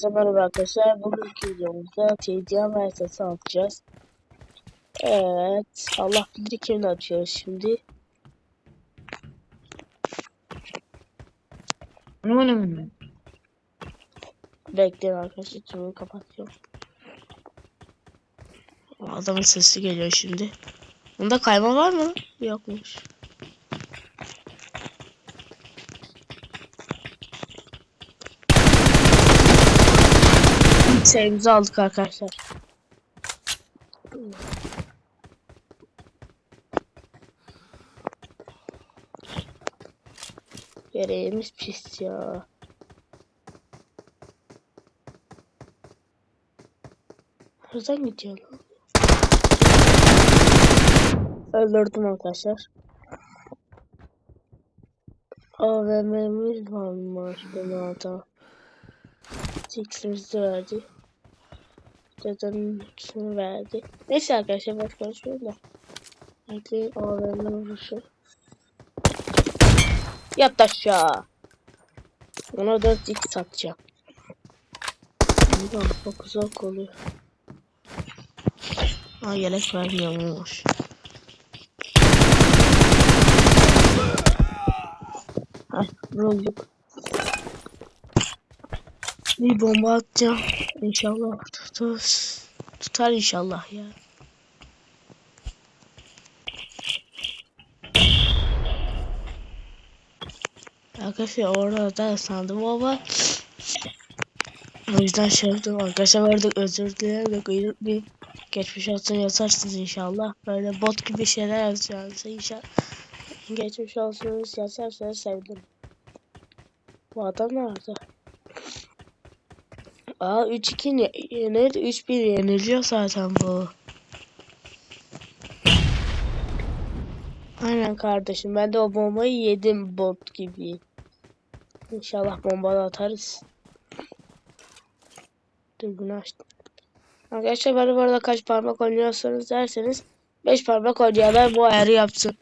Herkese merhaba arkadaşlar. Bugünkü videomuzda TDM VSS atacağız. Evet. Allah bilir kimle atıyoruz şimdi. Hmm. Bekleyin arkadaşlar. Şunu kapatıyorum. Adamın sesi geliyor şimdi. Bunda kayma var mı? Yokmuş. Sayımızı aldık arkadaşlar. Yereğimiz pis ya. Nereden gidiyor? Öldürdüm arkadaşlar. AVM'miz varmış binada. X'imizi verdi. Zaten ikisini verdi. Neyse arkadaşlar boş konuşmayayım da. Bekleyin AVM vuruşu. Yat aşağı. Ona 4 x satacağım. Buradan çok uzak oluyor. Ha yelek vermiyormuş. Heh vurulduk. Bir bomba atacağım. İnşallah tutar. Tutar inşallah ya. Arkadaşlar orada da sandım ama o yüzden şey. Arkadaşlar vardık özür dilerim. Bir geçmiş olsun yazarsınız inşallah. Böyle bot gibi şeyler yazacaksınız inşallah. Geçmiş olsun yazarsanız sevdim. Bu adam nerede? Aa 3-2 yenir 3-1 yeniliyor zaten bu. Aynen kardeşim ben de o bombayı yedim bot gibi. İnşallah bombalı atarız. Dur bunu açtım. Arkadaşlar bana bu arada kaç parmak oynuyorsanız derseniz 5 parmak oynayanlar bu ayarı yapsın.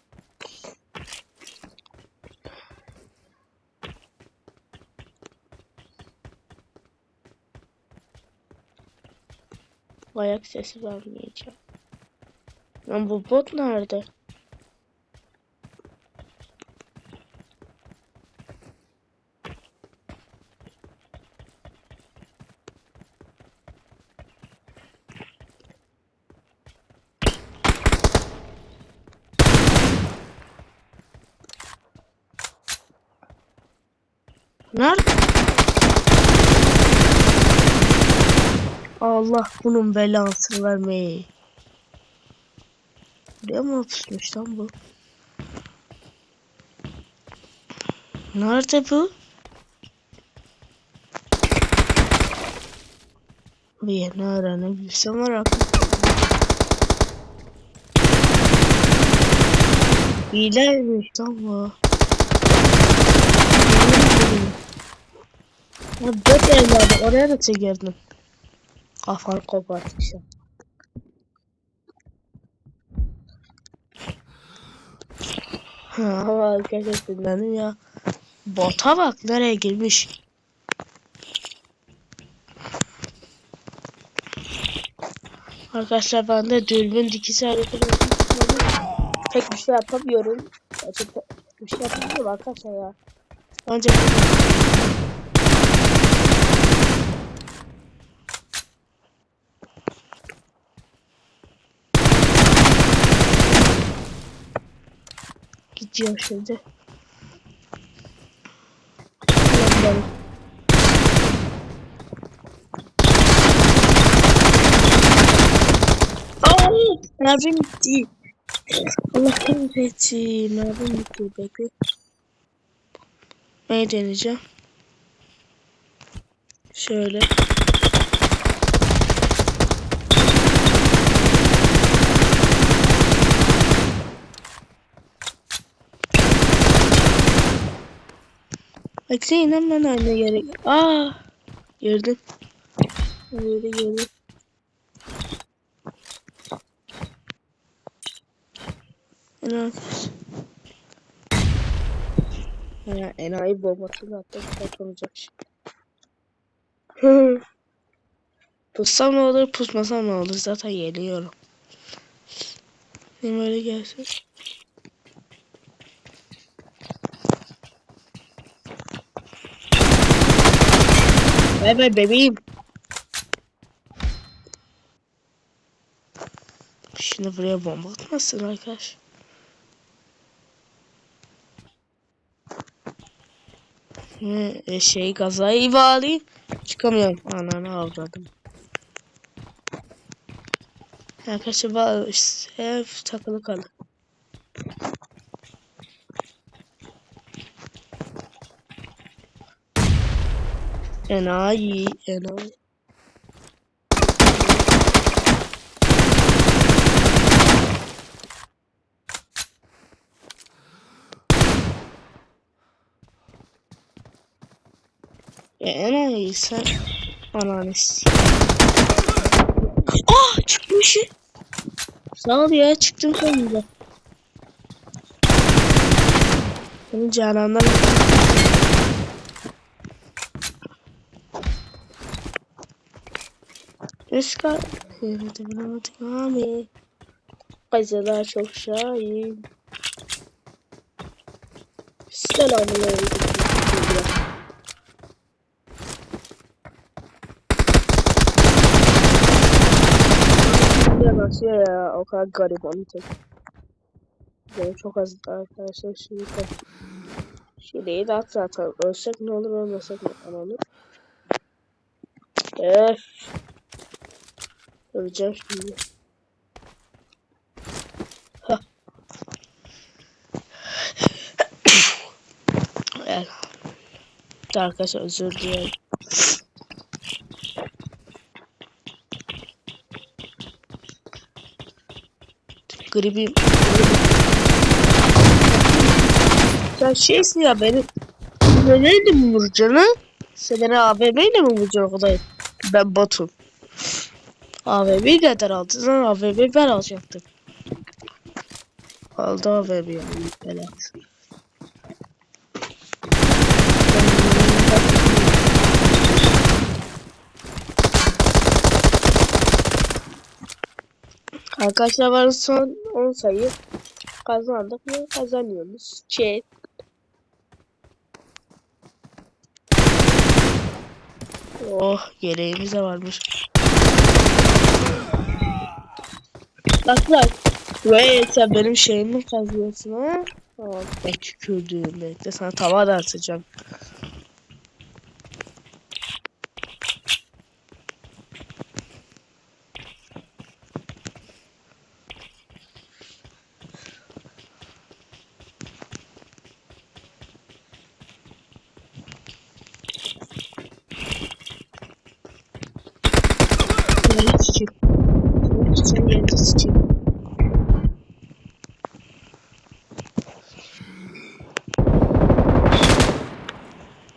Ayak sesi vermeyeceğim. Lan bu bot nerede? Nerede? Allah bunun belasını vermeyi. Buraya mı hapışmış lan bu? Nerede bu? Bir yeni öğrenebilsem var aklım. Hileymiş lan bu. Ya dört evladı oraya da çekerdin. Kafanı kopartmışım. Ama arkadaşlar dinledim ya. Bota bak nereye girmiş. Arkadaşlar ben de dürbün dikisi hareketi Pek bir şey yapamıyorum. Gerçekten bir şey yapamıyorum arkadaşlar ya. Önce şimdi. Yanlarım. Ay, mermim bitti. Allah kahretsin. Mermim bitti. Bekle. Neyi deneyeceğim? Şöyle. Bekleyin hemen aynı yere. Aa! Gördüm. Gördüm gördüm. Enayi. Ya enayi bombasını attı. Patlanacak şimdi. Pussam ne olur, pusmasam ne olur? Zaten yeniyorum. Benim öyle gelsin. Bay bay bebeğim. Şimdi buraya bomba atmasın arkadaş. Hı, e, şey kazayı bağlayayım. Çıkamıyorum. Ananı avradım. Arkadaşlar bağlı ev takılı kaldı. Enayi, enayi. Ya enayi sen ananı Ah çıkmış. Sağ ol ya çıktım sonunda. Senin canandan Üska Kıyafeti bulamadık abi. Kaysalar çok şahin. Selamünaleyküm. Nasıl ya o kadar garip onu tek. Benim çok az arkadaşlar şimdi tabii. Şileyi de at zaten. Ölsek ne olur ölmesek ne olur. Öf. Öleceğim şimdi. Hah. Evet. Arkadaşlar özür dilerim. Gribim. Sen şeysin ya beni. Neyle mi vuracaksın? Sen beni AVM ile mi vuracaksın o kadar? Ben Batu. Neden aldın? Lan AVM'yi ben alacaktım. Aldı AVM'yi ya. Belat. Arkadaşlar var son 10 sayı kazandık ve kazanıyoruz. Chat. Oh gereğimiz de varmış. Bak bak. Ve sen benim şeyimi kazıyorsun ha? Aa, ben tükürdüğüm bekle sana tava da atacağım. Yerine sıçayım. Yerine sıçayım.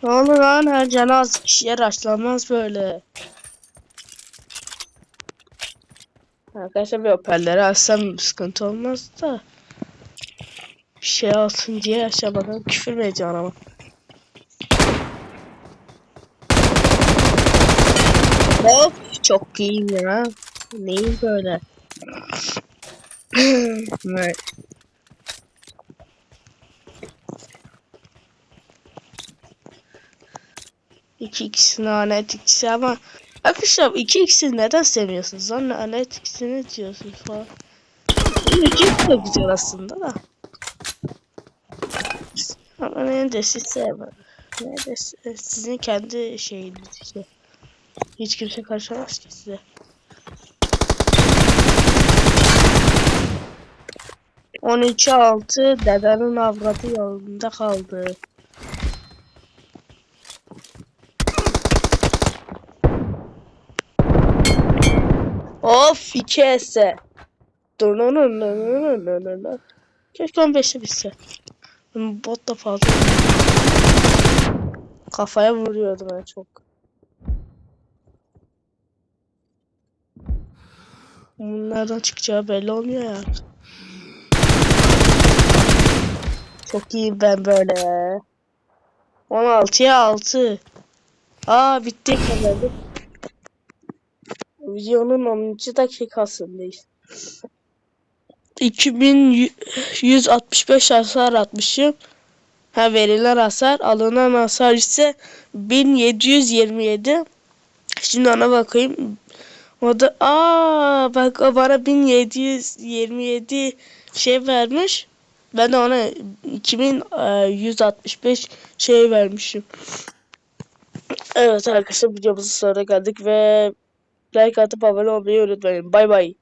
Ne olur lan her canı az kişiye rastlanmaz böyle. Arkadaşlar bir hoparlörü açsam sıkıntı olmaz da. Bir şey alsın diye aşağı bakalım küfür mü edeceksin ama. Hop çok iyiyim ya. Neyim böyle? Evet. İki ikisi lanet ikisi ama Arkadaşlar iki ikisini neden sevmiyorsunuz? Lan lanet ikisini diyorsunuz falan. İki de güzel aslında da. Ama ne de siz sevmem. Ne de siz- sizin kendi şeyiniz işte. Hiç kimse karışamaz ki size. On üçe altı dedenin avradı yolunda kaldı. Of iki ese. Keşke 15'e bitse. Bot da fazla. Kafaya vuruyordum ben çok. Bunlardan çıkacağı belli olmuyor ya. Çok iyi ben böyle. 16'ya 6. Aa bitti kazandık. Videonun 10. dakikasındayız. 2165 hasar atmışım. Ha verilen hasar, alınan hasar ise 1727. Şimdi ona bakayım. O da aa bak o bana 1727 şey vermiş. Ben de ona 2165 şey vermişim. Evet arkadaşlar videomuzun sonuna geldik ve like atıp abone olmayı unutmayın. Bay bay.